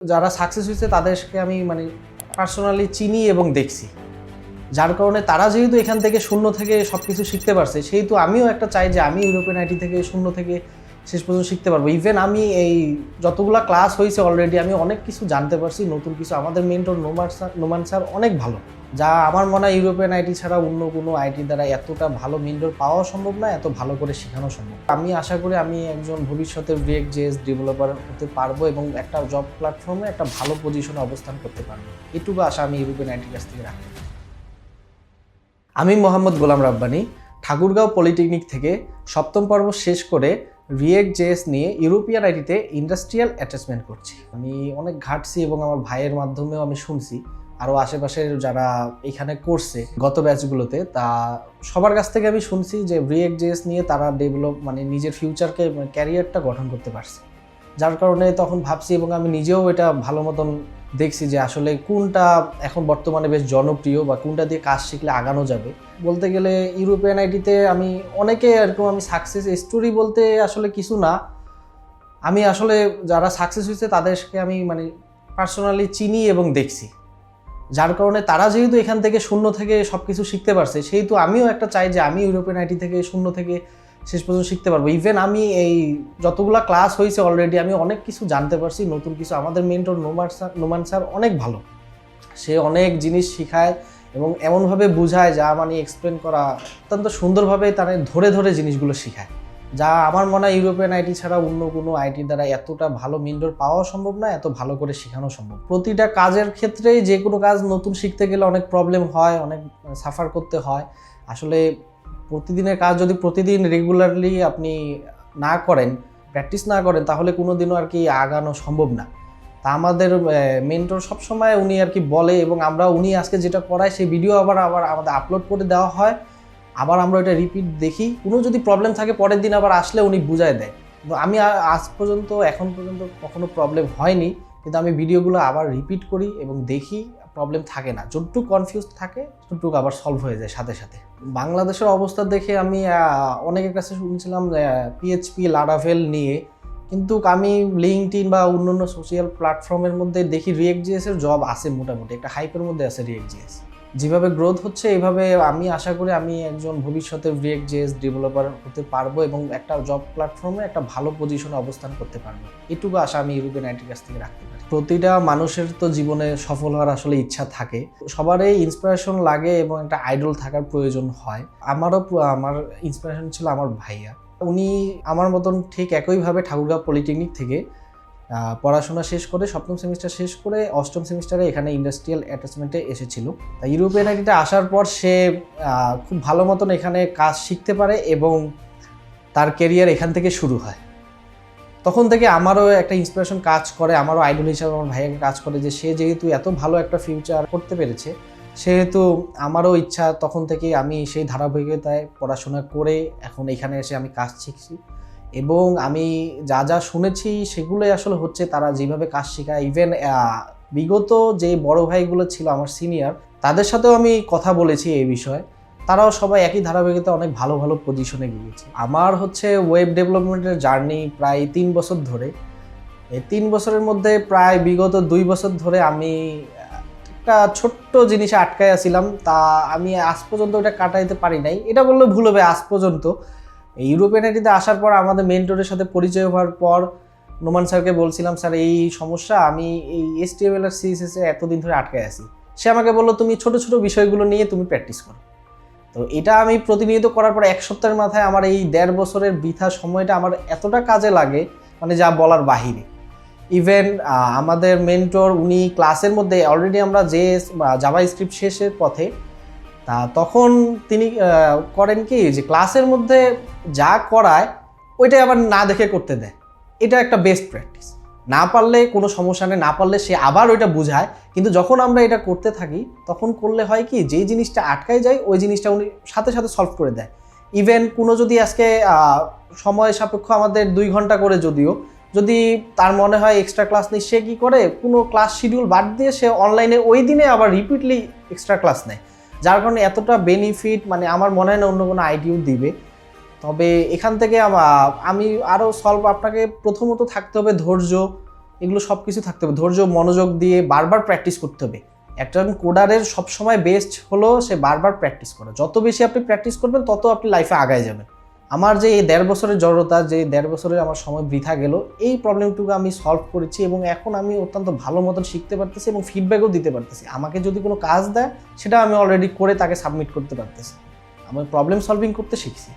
যারা সাকসেস হয়েছে তাদেরকে আমি মানে পার্সোনালি চিনি এবং দেখছি। যার কারণে তারা যেহেতু এখান থেকে শূন্য থেকে সব কিছু শিখতে পারছে, সেহেতু আমিও একটা চাই যে আমি ইউরোপিয়ান আইটি থেকে শূন্য থেকে শেষ পর্যন্ত শিখতে পারব। ইভেন আমি এই যতগুলা ক্লাস হয়েছে অলরেডি আমি অনেক কিছু জানতে পারছি, নতুন কিছু। আমাদের mentor Noman sir Noman sir অনেক ভালো। যা আমার মনে হয় ইউরোপিয়ান আইটি ছাড়া অন্য কোনো আইটি দ্বারা এতটা ভালো মেন্টর পাওয়া সম্ভব না, এত ভালো করে শেখানো সম্ভব। আমি আশা করি আমি একজন ভবিষ্যতের ব্রেক জেস ডেভেলপার হতে পারব এবং একটা জব প্ল্যাটফর্মে একটা ভালো পজিশনে অবস্থান করতে পারব। এটুকু আশা আমি ইউরোপিয়ান আইটির কাছ থেকে পারি আমি মোহাম্মদ গোলাম রাব্বানি, ঠাকুরগাঁও পলিটেকনিক থেকে সপ্তম পর্ব শেষ করে রিয়েক্ট জেএস নিয়ে ইউরোপিয়ান আইটিতে ইন্ডাস্ট্রিয়াল অ্যাটাচমেন্ট করছি। আমি অনেক ঘাটছি এবং আমার ভাইয়ের মাধ্যমেও আমি শুনছি। আরও আশেপাশের যারা এখানে করছে গত ব্যাচগুলোতে তা সবার কাছ থেকে আমি শুনছি যে রিয়েক্ট জেএস নিয়ে তারা ডেভেলপ মানে নিজের ফিউচারকে ক্যারিয়ারটা গঠন করতে পারছে। যার কারণে তখন ভাবছি এবং আমি নিজেও এটা ভালো মতন দেখছি যে আসলে কোনটা এখন বর্তমানে বেশ জনপ্রিয় বা কোনটা দিয়ে কাজ শিখলে আগানো যাবে। বলতে গেলে ইউরোপিয়ান আইটিতে আমি অনেকে এরকম আমি সাকসেস স্টোরি বলতে আসলে কিছু না। আমি আসলে যারা সাকসেস হয়েছে তাদেরকে আমি মানে পার্সোনালি চিনি এবং দেখছি। যার কারণে তারা যেহেতু এখান থেকে শূন্য থেকে সব কিছু শিখতে পারছে, সেহেতু আমিও একটা চাই যে আমি ইউরোপিয়ান আইটি থেকে শূন্য থেকে শেষ পর্যন্ত শিখতে পারব। ইভেন আমি এই যতগুলা ক্লাস হয়েছে অলরেডি আমি অনেক কিছু জানতে পারছি, নতুন কিছু। আমাদের mentor Noman sir Noman sir অনেক ভালো। সে অনেক জিনিস শিখায় এবং এমনভাবে বোঝায় যা মানে এক্সপ্লেন করা অত্যন্ত সুন্দরভাবে তারা ধরে ধরে জিনিসগুলো শেখায়। যা আমার মনে হয় ইউরোপিয়ান আইটি ছাড়া অন্য কোনো আইটি দ্বারা এতটা ভালো মেন্টর পাওয়া সম্ভব না, এত ভালো করে শেখানো সম্ভব। প্রতিটা কাজের ক্ষেত্রেই যে কোনো কাজ নতুন শিখতে গেলে অনেক প্রবলেম হয়, অনেক সাফার করতে হয়। আসলে প্রতিদিনের কাজ যদি প্রতিদিন রেগুলারলি আপনি না করেন প্র্যাকটিস না করেন, তাহলে কোনো দিনও আর কি আগানো সম্ভব না। তা আমাদের মেন্টর সবসময় উনি আর কি বলে এবং আমরা উনি আজকে যেটা করায়, সেই ভিডিও আবার আবার আমাদের আপলোড করে দেওয়া হয়। আবার আমরা ওটা রিপিট দেখি। কোনো যদি প্রবলেম থাকে, পরের দিন আবার আসলে উনি বুঝায় দেয়। কিন্তু আমি আজ পর্যন্ত, এখন পর্যন্ত কখনো প্রবলেম হয়নি। কিন্তু আমি ভিডিওগুলো আবার রিপিট করি এবং দেখি প্রবলেম থাকে না। যতটুকু কনফিউজ থাকে, ততটুকু আবার সলভ হয়ে যায় সাথে সাথে। বাংলাদেশের অবস্থা দেখে আমি অনেকের কাছে শুনছিলাম পিএইচপি লারাভেল নিয়ে। কিন্তু আমি লিঙ্কটিন বা অন্য অন্য সোশ্যাল প্ল্যাটফর্মের মধ্যে দেখি রিয়েক্ট জিএসের জব আছে মোটামুটি। একটা হাইপের মধ্যে আছে রিয়েক্ট জিএস যেভাবে গ্রোথ হচ্ছে এইভাবে আমি আশা করি আমি একজন ভবিষ্যতের রিয়েক্ট জিএস ডেভেলপার হতে পারব এবং একটা জব প্ল্যাটফর্মে একটা ভালো পজিশনে অবস্থান করতে পারব। এটুকু আশা আমি ইউরোপিয়ান আইটির কাছ থেকে রাখতে পারি। প্রতিটা মানুষের তো জীবনে সফল হওয়ার আসলে ইচ্ছা থাকে। সবারই ইন্সপিরেশন লাগে এবং একটা আইডল থাকার প্রয়োজন হয়। আমারও আমার ইন্সপিরেশন ছিল আমার ভাইয়া। উনি আমার মতন ঠিক একইভাবে ঠাকুরগাঁও পলিটেকনিক থেকে পড়াশোনা শেষ করে সপ্তম সেমিস্টার শেষ করে অষ্টম সেমিস্টারে এখানে ইন্ডাস্ট্রিয়াল অ্যাটাচমেন্টে এসেছিল। তা ইউরোপিয়ান আইটিতে আসার পর সে খুব ভালো মতন এখানে কাজ শিখতে পারে এবং তার কেরিয়ার এখান থেকে শুরু হয়। তখন থেকে আমারও একটা ইন্সপিরেশন কাজ করে, আমারও আইডল হিসাবে আমার ভাইয়াকে কাজ করে যে সে যেহেতু এত ভালো একটা ফিউচার করতে পেরেছে, সেহেতু আমারও ইচ্ছা তখন থেকে আমি সেই ধারাবাহিকতায় পড়াশোনা করে এখন এখানে এসে আমি কাজ শিখছি। এবং আমি যা যা শুনেছি সেগুলোই আসলে হচ্ছে তারা যেভাবে কাজ শেখায়। ইভেন বিগত যে বড় ভাইগুলো ছিল, আমার সিনিয়র তাদের সাথেও আমি কথা বলেছি এই বিষয়ে। তারাও সবাই একই ধারাবাহিকতা অনেক ভালো ভালো পজিশনে গিয়েছে। আমার হচ্ছে ওয়েব ডেভেলপমেন্টের জার্নি প্রায় তিন বছর ধরে। এই তিন বছরের মধ্যে প্রায় বিগত দুই বছর ধরে আমি, একটা ছোট্ট জিনিসে আটকায় আছিলাম তা আমি আজ পর্যন্ত ওটা কাটাইতে পারি নাই। এটা বললে ভুল হবে, আজ পর্যন্ত। এই ইউরোপিয়ান আইটিতে আসার পর আমাদের মেন্টরের সাথে পরিচয় হওয়ার পর নোমান স্যারকে বলছিলাম, স্যার, এই সমস্যা, আমি এই এস টি এল আর সিএসএস এতদিন ধরে আটকে আছি। সে আমাকে বলল, তুমি ছোট ছোট বিষয়গুলো নিয়ে তুমি প্র্যাকটিস করো। তো এটা আমি প্রতিনিয়ত করার পর এক সপ্তাহের মাথায় আমার এই দেড় বছরের বৃথা সময়টা আমার এতটা কাজে লাগে মানে যা বলার বাহিরে। ইভেন আমাদের মেন্টর, উনি ক্লাসের মধ্যে অলরেডি আমরা যে জাভা স্ক্রিপ্ট শেষের পথে তখন তিনি করেন কি যে ক্লাসের মধ্যে যা করায়, ওইটাই আবার না দেখে করতে দেয়। এটা একটা বেস্ট প্র্যাকটিস না পারলে কোনো সমস্যা নেই, না পারলে সে আবার ওইটা বোঝায়। কিন্তু যখন আমরা এটা করতে থাকি, তখন করলে হয় কি, যেই জিনিসটা আটকায় যায়, ওই জিনিসটা উনি সাথে সাথে সলভ করে দেয়। ইভেন কোনো যদি আজকে সময় সাপেক্ষ আমাদের দুই ঘণ্টা করে যদিও, যদি তার মনে হয় এক্সট্রা ক্লাস নেই সে কী করে, কোনো ক্লাস শিডিউল বাদ দিয়ে সে অনলাইনে ওই দিনে আবার রিপিটলি এক্সট্রা ক্লাস নেয়। যার কারণে এতটা বেনিফিট মানে আমার মনে হয় না অন্য কোনো আইডিও দিবে। তবে এখান থেকে আমা- আরও সলভ আপনাকে প্রথমত থাকতে হবে ধৈর্য, এগুলো সব কিছু থাকতে হবে। ধৈর্য, মনোযোগ দিয়ে বারবার প্র্যাকটিস করতে হবে। একজন কোডারের সবসময় বেস্ট হলো সে বারবার প্র্যাকটিস করা। যত বেশি আপনি প্র্যাকটিস করবেন, তত আপনি লাইফে আগায় যাবেন। আমার যে এই দেড় বছরের জড়তা, যে দেড় বছরের আমার সময় বৃথা গেল, এই প্রবলেমটুকু আমি সলভ করেছি এবং এখন আমি অত্যন্ত ভালো মতন শিখতে পারতেছি এবং ফিডব্যাকও দিতে পারতেছি। আমাকে যদি কোনো কাজ দেয়, সেটা আমি অলরেডি করে তাকে সাবমিট করতে পারতেছি। আমি প্রবলেম সলভিং করতে শিখছি।